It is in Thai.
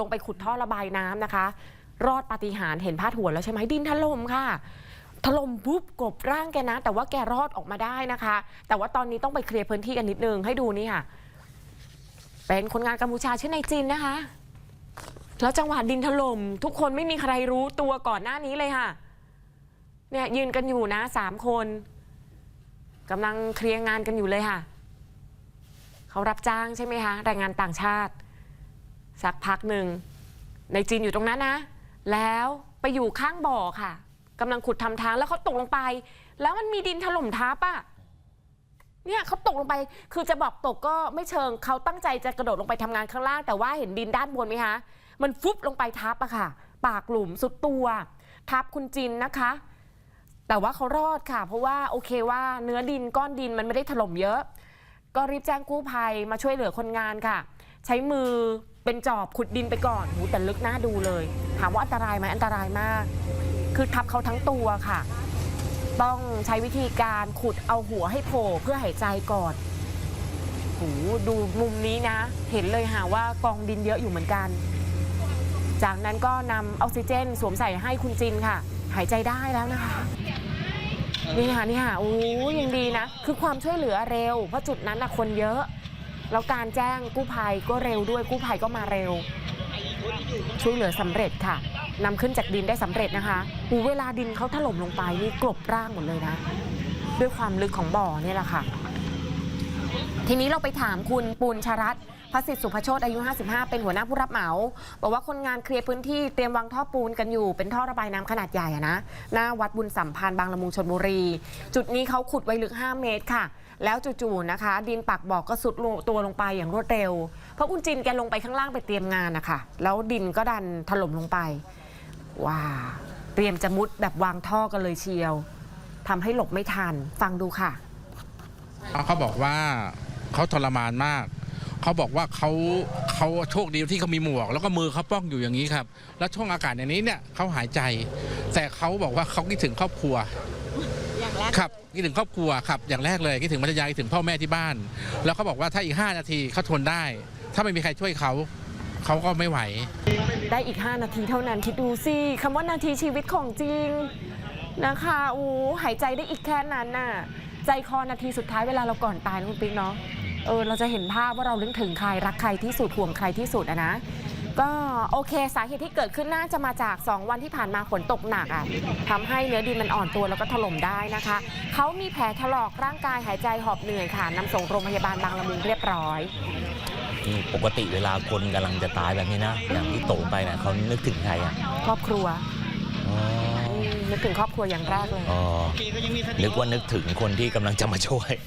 ลงไปขุดท่อระบายน้ำนะคะ รอดปาฏิหาริย์เห็นพาดหัวแล้วใช่ไหมดินถล่มค่ะ ถล่มปุ๊บกบร่างแกนะ แต่ว่าแกรอดออกมาได้นะคะ แต่ว่าตอนนี้ต้องไปเคลียร์พื้นที่กันนิดนึงให้ดูนี่ค่ะ เป็นคนงานกัมพูชาชื่อนายจินนะคะ แล้วจังหวะดินถล่มทุกคนไม่มีใครรู้ตัวก่อนหน้านี้เลยค่ะ เนี่ยยืนกันอยู่นะสามคนกำลังเคลียร์งานกันอยู่เลยค่ะ เขารับจ้างใช่ไหมคะแรงงานต่างชาติ สักพักหนึ่งในจีนอยู่ตรงนั้นนะ แล้วไปอยู่ข้างบ่อค่ะกำลังขุดทำทางแล้วเขาตกลงไป แล้วมันมีดินถล่มทับอะเนี่ยเขาตกลงไป คือจะบอกตกก็ไม่เชิงเขาตั้งใจจะกระโดดลงไปทำงานข้างล่าง แต่ว่าเห็นดินด้านบนไหมคะ มันฟุบลงไปทับอะค่ะ ปากหลุมสุดตัว ทับคุณจินนะคะ แต่ว่าเขารอดค่ะ เพราะว่าโอเคว่าเนื้อดินก้อนดินมันไม่ได้ถล่มเยอะ ก็รีบแจ้งกู้ภัยมาช่วยเหลือคนงานค่ะ ใช้มือ เป็นจอบขุดดินไปก่อนหูแต่ลึกหน้าดูเลย ถามว่าอันตรายไหมอันตรายมาก คือทับเขาทั้งตัวค่ะ ต้องใช้วิธีการขุดเอาหัวให้โผล่เพื่อหายใจก่อนหูดูมุมนี้นะ เห็นเลยค่ะว่ากองดินเยอะอยู่เหมือนกัน จากนั้นก็นำออกซิเจนสวมใส่ให้คุณจินค่ะ หายใจได้แล้วนะคะ นี่ค่ะนี่ค่ะโอ้ยยังดีนะ คือความช่วยเหลือเร็ว เพราะจุดนั้นนะคนเยอะ แล้วการแจ้งกู้ภัยก็เร็วด้วยกู้ภัยก็มาเร็ว ช่วยเหลือสำเร็จค่ะนำขึ้นจากดินได้สำเร็จนะคะหูเวลาดินเขาถล่มลงไปนี่กลบร่างหมดเลยนะ ด้วยความลึกของบ่อเนี่ยแหละค่ะ ทีนี้เราไปถามคุณปูนชรัตน์ พระสิทธิ์สุภโชตอายุ 55 เป็นหัวหน้าผู้รับเหมา บอกว่าคนงานเคลียร์พื้นที่เตรียมวางท่อปูนกันอยู่ เป็นท่อระบายน้ำขนาดใหญ่อะนะ หน้าวัดบุญสัมพันธ์บางละมุงชนบุรี จุดนี้เขาขุดไว้ลึก 5 เมตรค่ะ แล้วจู่ๆนะคะ ดินปากบ่อก็สุดลงตัวลงไปอย่างรวดเร็ว เพราะคุณจินแกลงไปข้างล่างไปเตรียมงานนะคะแล้วดินก็ดันถล่มลงไปว้าเตรียมจะมุดแบบวางท่อกันเลยเชียวทำให้หลบไม่ทันฟังดูค่ะเขาบอกว่าเขาทรมานมาก เขาบอกว่าเขาเขาโชคดีที่เขามีหมวก แล้วก็มือเขาป้องอยู่อย่างนี้ครับ แล้วช่วงอากาศอย่างนี้เนี่ยเขาหายใจ แต่เขาบอกว่าเขาคิดถึงครอบครัวอย่างแรกครับคิดถึงครอบครัวครับอย่างแรกเลยคิดถึงภรรยาคิดถึงพ่อแม่ที่บ้าน แล้วเขาบอกว่าถ้าอีก 5 นาทีเขาทนได้ ถ้าไม่มีใครช่วยเขาเขาก็ไม่ไหว ได้อีก 5 นาทีเท่านั้นคิดดูสิคำว่านาทีชีวิตของจริงนะคะโอ้หายใจได้อีกแค่นั้นน่ะ ใจคอนาทีสุดท้ายเวลาเราก่อนตายนะคุณปิ๊กเนาะ เออเราจะเห็นภาพว่าเราลึกถึงใครรักใครที่สุดห่วงใครที่สุดอะนะ ก็โอเคสาเหตุที่เกิดขึ้นน่าจะมาจาก 2 วันที่ผ่านมาฝนตกหนักอะทำให้เนื้อดินมันอ่อนตัวแล้วก็ถล่มได้นะคะ เขามีแผลถลอกร่างกายหายใจหอบเหนื่อยค่ะนำส่งโรงพยาบาลบางละมุงเรียบร้อยนี่ปกติเวลาคนกำลังจะตายแบบนี้นะอย่างที่ตกลงไปนะเขานึกถึงใครอะครอบครัวอ๋ออืมนึกถึงครอบครัวอย่างแรกเลยอ๋อนึกว่านึกถึงคนที่กำลังจะมาช่วย